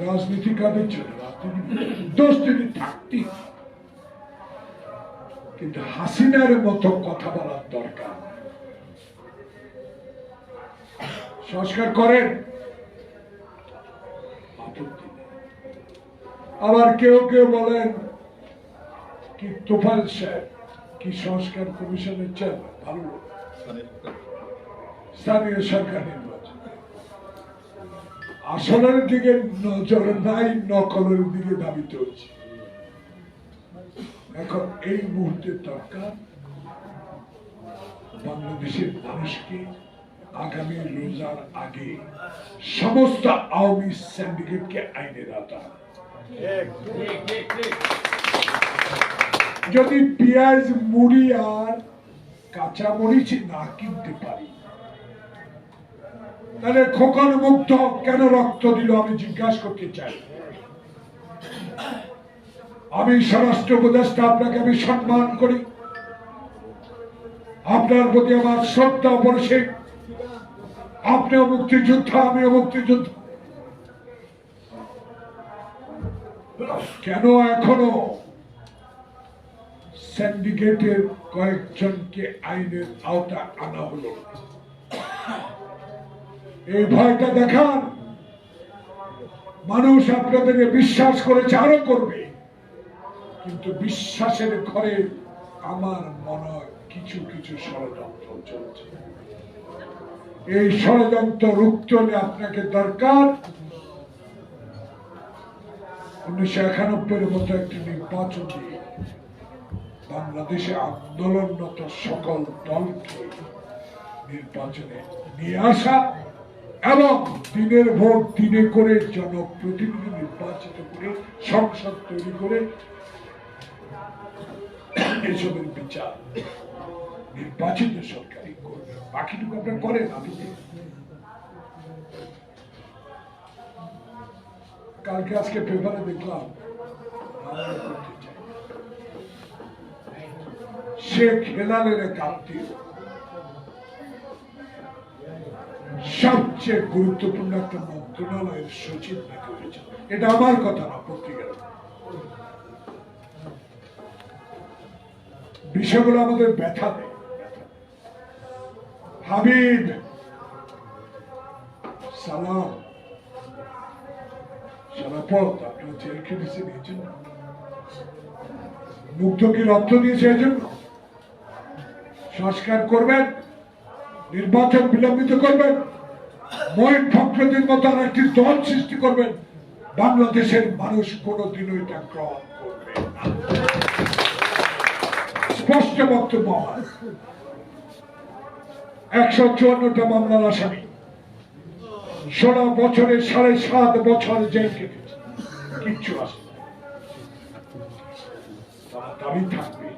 রাজনীতি কাদের জন্য রাজনীতি দোষ তিনি থাকতেই কিন্তু হাসিনার মতো কথা বলার দরকার সংস্কার করেন আপত্তি আবার কেউ কেউ বলেন কি তোফাল সাহেব কি সংস্কার কমিশনের চেয়ারম্যান ভালো স্থানীয় সরকার। নির্বাচন আসলের দিকে নজর নাই, নকলের দিকে দাবিত হচ্ছে এখন এই মুহূর্তে দরকার বাংলাদেশের মানুষকে আগামী রোজার আগে সমস্ত আওয়ামী সিন্ডিকেটকে আইনে দাতা। যদি পেঁয়াজ, মুড়ি আর কাঁচা মরিচ না কিনতে পারি তাহলে খোকন মুক্ত, কেন রক্ত দিল? আমি জিজ্ঞাসা করতে চাই। আমি স্বরাষ্ট্র উপদেষ্টা, আপনাকে আমি সম্মান করি। আপনার প্রতি আমার শ্রদ্ধা অপরিসীম। আপনিও মুক্তিযোদ্ধা, আমিও মুক্তিযুদ্ধ। কেন এখনও সিন্ডিকেটের কয়েকজনকে আইনের আওতা আনা হলো? এই ভয়টা দেখান মানুষ আপনাদেরকে বিশ্বাস করেছে, আরও করবে। কিন্তু বিশ্বাসের ঘরে আমার মনে কিছু কিছু ষড়যন্ত্র চলছে। এই ষড়যন্ত্র রুখতে আপনাকে দরকার উনিশশো একানব্বই মতো একটি নির্বাচন বাংলাদেশে আন্দোলনরত সকল দলকে নির্বাচনে নিয়ে আসা এবং দিনের ভোট দিনে করে জনপ্রতিনিধি নির্বাচিত করে সংসদ তৈরি করে এসবের বিচার নির্বাচিত সরকারই করবে বাকিটুকু আপনার করেন আমি কালকে আজকে পেপারে দেখলাম। শেখ হেলালের এক আত্মীয় সবচেয়ে গুরুত্বপূর্ণ একটা মন্ত্রণালয়ের সচিব নাকি হয়েছে। এটা আমার কথা না, পত্রিকার। বিষয়গুলো আমাদের ব্যথা দেয়। সালাম। সালাপত আপনার জেল খেটেছেন, এই জন্য। মুগ্ধকে রক্ত দিয়েছে, এই জন্য? সংস্কার করবেন, নির্বাচন বিলম্বিত করবেন। মহিন ফখরুদ্দিন মতো আর একটি দল সৃষ্টি করবেন। বাংলাদেশের মানুষ কোনোদিনও এটা গ্রহণ করবে স্পষ্ট বক্তব্য আমার। একশো চুয়ান্নটা মামলার আসামি। ষোলো বছরে সাড়ে সাত বছর জেল কেটেছে কিচ্ছু আসে না। তারা দাবি থাকবে।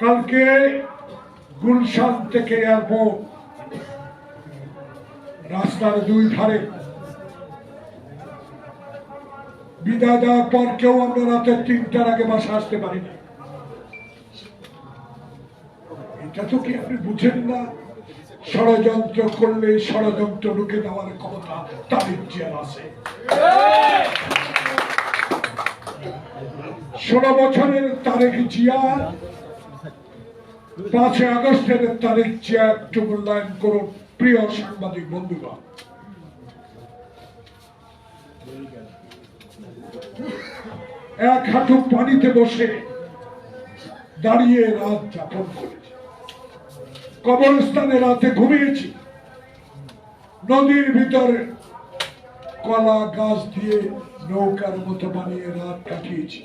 কালকে গুলশান থেকে এয়ারপোর্ট রাস্তার দুই ধারে। বিদায় দেওয়ার পর কেউ আমরা রাতে তিনটার আগে বাসা আসতে পারি না। এটা তো কি আপনি বুঝেন না? ষড়যন্ত্র করলে ষড়যন্ত্র রুখে দেওয়ার ক্ষমতা তাদের চেয়ার আছে। ষোলো বছরের তারেক জিয়া, পাঁচই আগস্টের তারিখ জিয়া একটু মূল্যায়ন করুন। প্রিয় সাংবাদিক বন্ধুগণ। এক হাঁটু পানিতে বসে দাঁড়িয়ে রাত যাপন করেছি। কবরস্থানে রাতে ঘুমিয়েছি। নদীর ভিতরে কলা গাছ দিয়ে নৌকার মতো বানিয়ে রাত কাটিয়েছি।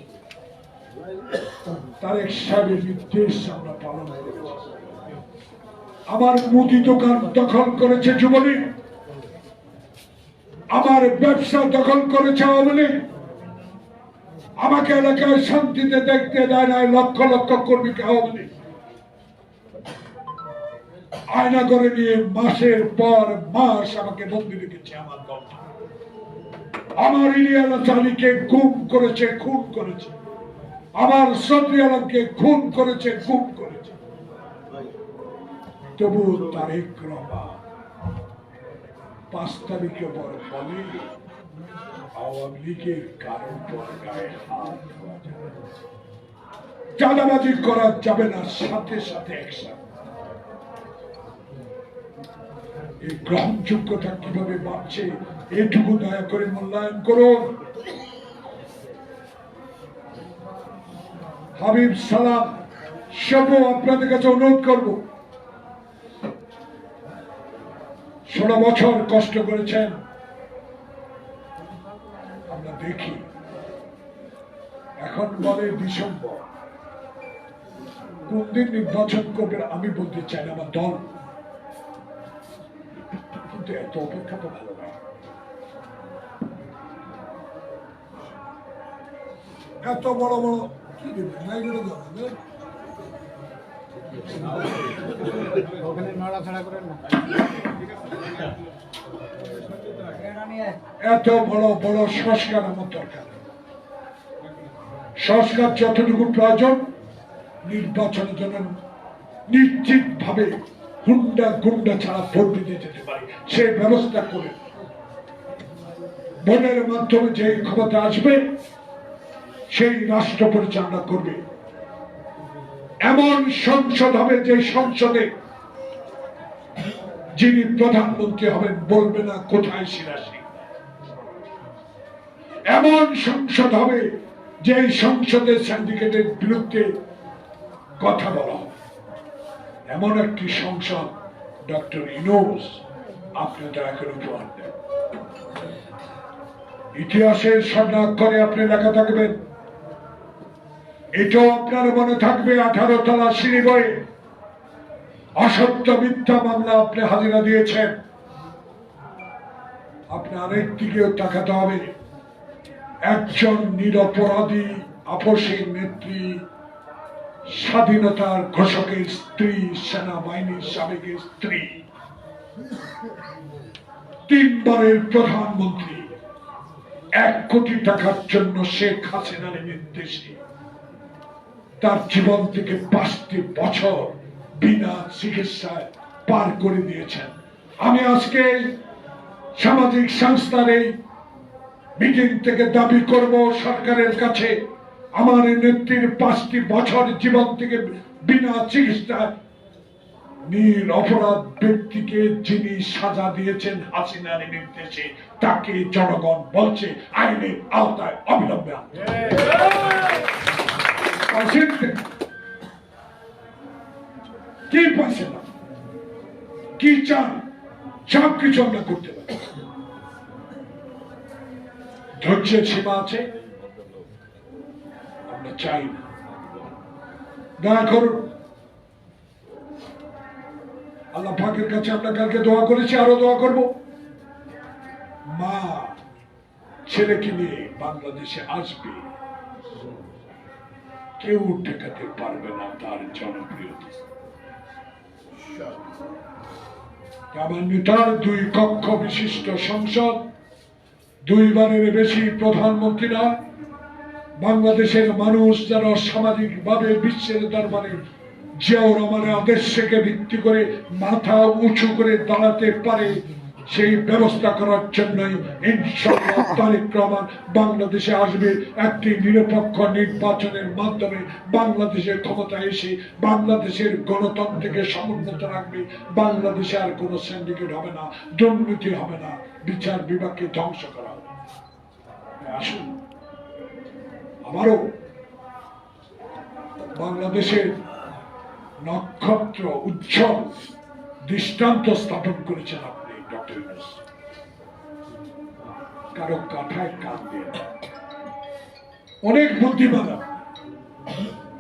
তারেক সাহেবের নির্দেশ আমরা পালন করেছি। আমার মুদি দোকান দখল করেছে যুবলীগ আমার ব্যবসা দখল করেছে আওয়ামী লীগ আমাকে এলাকায় শান্তিতে দেখতে দেয় না লক্ষ লক্ষ কর্মীকে আওয়ামী লীগ আয়না করে নিয়ে মাসের পর মাস আমাকে বন্দি রেখেছে আমার দলটা। আমার ইলিয়ালা চালিকে গুম করেছে, খুন করেছে। আমার সদরি আলমকে খুন করেছে গুম করেছে। তবু তারেক রহমান পাঁচ তারিখে বলে আওয়ামী লীগের কারণ পর গায়ে হাত। চাঁদাবাজি করা যাবে না, সাথে সাথে অ্যাকশন এই গ্রহণযোগ্যতা কীভাবে বাড়ছে এটুকু দয়া করে মূল্যায়ন করুন। হাবিব সালাম সব আপনাদের কাছে অনুরোধ করব। ষোলো বছর কষ্ট করেছেন, আমরা দেখি। এখন বলে ডিসেম্বর। কোন দিন নির্বাচন করবেন আমি বলতে চাই না, আমার দল। কিন্তু এত অপেক্ষা তো ভালো না। এত বড় বড় কি দেবেন? এগুলো দেবেন ওখানে নড়াচড়া করেন না এত বড় বড় সংস্কার আমার দরকার। সংস্কার যতটুকু প্রয়োজন, নির্বাচনের জন্য নিশ্চিত ভাবে হুন্ডা গুন্ডা ছাড়া ভোট দিতে যেতে পারি। সেই ব্যবস্থা করে। ভোটের মাধ্যমে যে ক্ষমতা আসবে, সেই রাষ্ট্র পরিচালনা করবে। এমন সংসদ হবে যে সংসদে যিনি প্রধানমন্ত্রী হবেন বলবে না কোথায় সিরাসি এমন সংসদ হবে যে সংসদে সিন্ডিকেটের বিরুদ্ধে কথা বলা হবে। এমন একটি সংসদ, ডক্টর ইনোস, আপনি দয়া করে উপহার দেন। ইতিহাসের স্বর্ণাক্ষরে আপনি লেখা থাকবেন এটাও আপনার মনে থাকবে আঠারো তলা সিঁড়ি বয়ে। অসত্য মিথ্যা মামলা আপনি হাজিরা দিয়েছেন। আপনি আরেক দিকেও তাকাতে হবে। একজন নিরপরাধী আপসের নেত্রী, স্বাধীনতার ঘোষকের স্ত্রী, সেনাবাহিনীর সাবেকের স্ত্রী। তিনবারের প্রধানমন্ত্রী। এক কোটি টাকার জন্য শেখ হাসিনার নির্দেশে তার জীবন থেকে পাঁচটি বছর বিনা চিকিৎসায় পার করে দিয়েছেন। আমি আজকে সামাজিক সংস্থার এই মিটিং থেকে দাবি করব সরকারের কাছে, আমার নেত্রীর পাঁচটি বছর জীবন থেকে বিনা চিকিৎসায় নির অপরাধ ব্যক্তিকে যিনি সাজা দিয়েছেন হাসিনার নির্দেশে, তাকে জনগণ বলছে, আইনের আওতায় অবিলম্বে তো? কি পাচ্ছেন না? কি চান? সব কিছু আমরা করতে পারি। ধৈর্যের সীমা আছে। আমরা চাই না করুন। আল্লাহ পাকের কাছে আমরা কালকে দোয়া করেছি, আরও দোয়া করব। মা, ছেলেকে নিয়ে বাংলাদেশে আসবে। কেউ ঠেকাতে পারবে না তার জনপ্রিয়তা। দুই কক্ষ বিশিষ্ট সংসদ, দুইবারের বেশি প্রধানমন্ত্রীরা বাংলাদেশের মানুষ যারা সামাজিক ভাবে বিশ্বের দরবারে জিয়াউর রহমানের আদর্শকে ভিত্তি করে মাথা উঁচু করে দাঁড়াতে পারে সেই ব্যবস্থা করার জন্যই ইনশাআল্লাহ তারেক রহমান বাংলাদেশে আসবে একটি নিরপেক্ষ নির্বাচনের মাধ্যমে। বাংলাদেশের ক্ষমতা এসে বাংলাদেশের গণতন্ত্রকে সমুন্নত রাখবে। বাংলাদেশে আর কোনো সিন্ডিকেট হবে না, দুর্নীতি হবে না। বিচার বিভাগকে ধ্বংস করা হবে। আসুন, আবারও বাংলাদেশের নক্ষত্র উজ্জ্বল দৃষ্টান্ত স্থাপন করেছেন ইউনুস কারও কাঠায় কান দিয়ে। অনেক বুদ্ধিমান।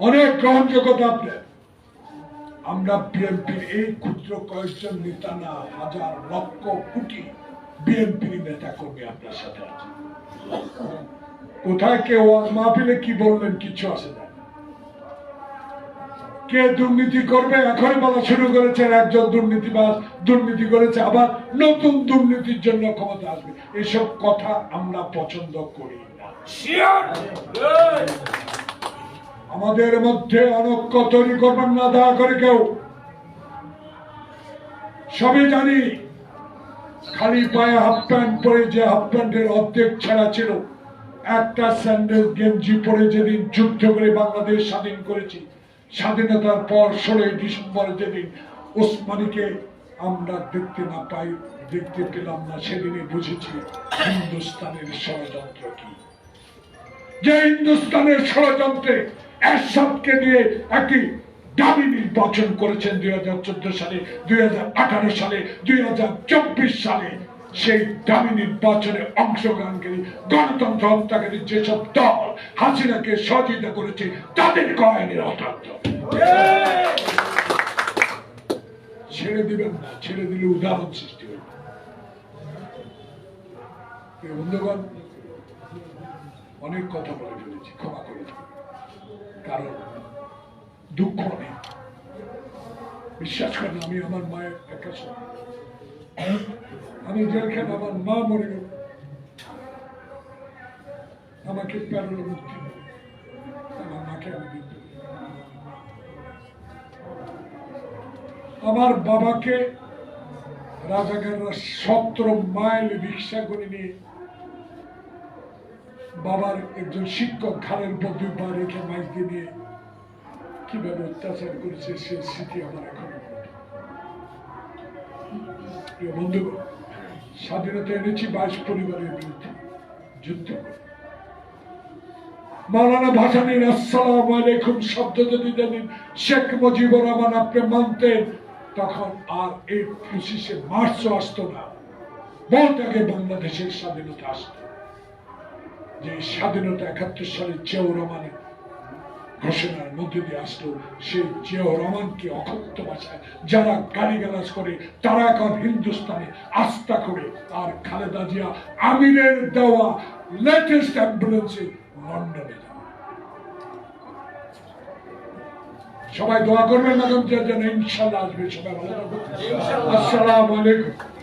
অনেক গ্রহণযোগ্যতা আপনার আমরা বিএনপির এই ক্ষুদ্র কয়েকজন নেতা না, হাজার লক্ষ কোটি বিএনপির নেতা কর্মী আপনার সাথে আছে কোথায় কেউ মাহফিলে কি বললেন, কিছু আসে না কে দুর্নীতি করবে? এখন বলা শুরু করেছেন একজন দুর্নীতিবাজ। দুর্নীতি করেছে আবার নতুন দুর্নীতির জন্য ক্ষমতা আসবে। এসব কথা আমরা পছন্দ করি না। আমাদের মধ্যে অনক্য তৈরি করবেন না দয়া করে কেউ। সবই জানি খালি পায়ে হাফ প্যান্ট পরে যে হাফ প্যান্টের অর্ধেক ছাড়া ছিল একটা স্যান্ডেল গেঞ্জি পরে যেদিন যুদ্ধ করে বাংলাদেশ স্বাধীন করেছি স্বাধীনতার পর ষোলোই ডিসেম্বর যেদিন ওসমানীকে আমরা দেখতে না পাই, দেখতে পেলাম না সেদিনে বুঝেছি হিন্দুস্তানের ষড়যন্ত্র কি। যে হিন্দুস্তানের ষড়যন্ত্রে এরশাদকে দিয়ে একটি দাবি নির্বাচন করেছেন দুই হাজার চোদ্দ সালে, দুই হাজার আঠারো সালে, দুই হাজার চব্বিশ সালে। সেই দাবি নির্বাচনে অংশগ্রহণকারী গণতন্ত্র হত্যাকারী যেসব দল হাসিনাকে সহযোগিতা করেছে, তাদের কয়েনের হঠাৎ ছেড়ে দিবেন না, ছেড়ে দিলে উদাহরণ সৃষ্টি হবে। বন্ধুগণ, অনেক কথা বলে ফেলেছি, ক্ষমা করে কারণ দুঃখ নেই। বিশ্বাস করেন, আমি আমার মায়ের একা সন্তান। আমি যেখানে আমার মা মরে গেল। আমাকে প্যারোলে মুক্তি। আমার মাকে আমি আমার বাবাকে রাজাকাররা সতেরো মাইল রিক্সা করে নিয়ে বাবার একজন শিক্ষক উপর দুই পা রেখে মাইক দিয়ে নিয়ে কীভাবে অত্যাচার করেছে সে স্মৃতি আমার এখন। বন্ধুগণ স্বাধীনতা এনেছি বাইশ পরিবারের বিরুদ্ধে যুদ্ধ। করে মাওলানা ভাসানির আসসালাম আলাইকুম শব্দ যদি জানেন, শেখ মুজিবুর রহমান আপনি মানতেন, তখন আর এই পঁচিশে মার্চও আসতো না। বহুত আগে বাংলাদেশের স্বাধীনতা আসতো। যে স্বাধীনতা একাত্তর সালে রহমানের ঘোষণার মধ্যে দিয়ে আসলো সেই জিয়াউর রহমানকে অকথ্য ভাষায় যারা গালিগালাজ করে তারা এখন হিন্দুস্তানে আস্থা করে। আর খালেদা জিয়া আমিরের দেওয়া লেটেস্ট অ্যাম্বুলেন্সে লন্ডনে সবাই দোয়া করবেন ম্যাডাম যে যেন ইনশাল্লাহ আসবে। সবাই ভালো থাকবেন আসসালামু আলাইকুম।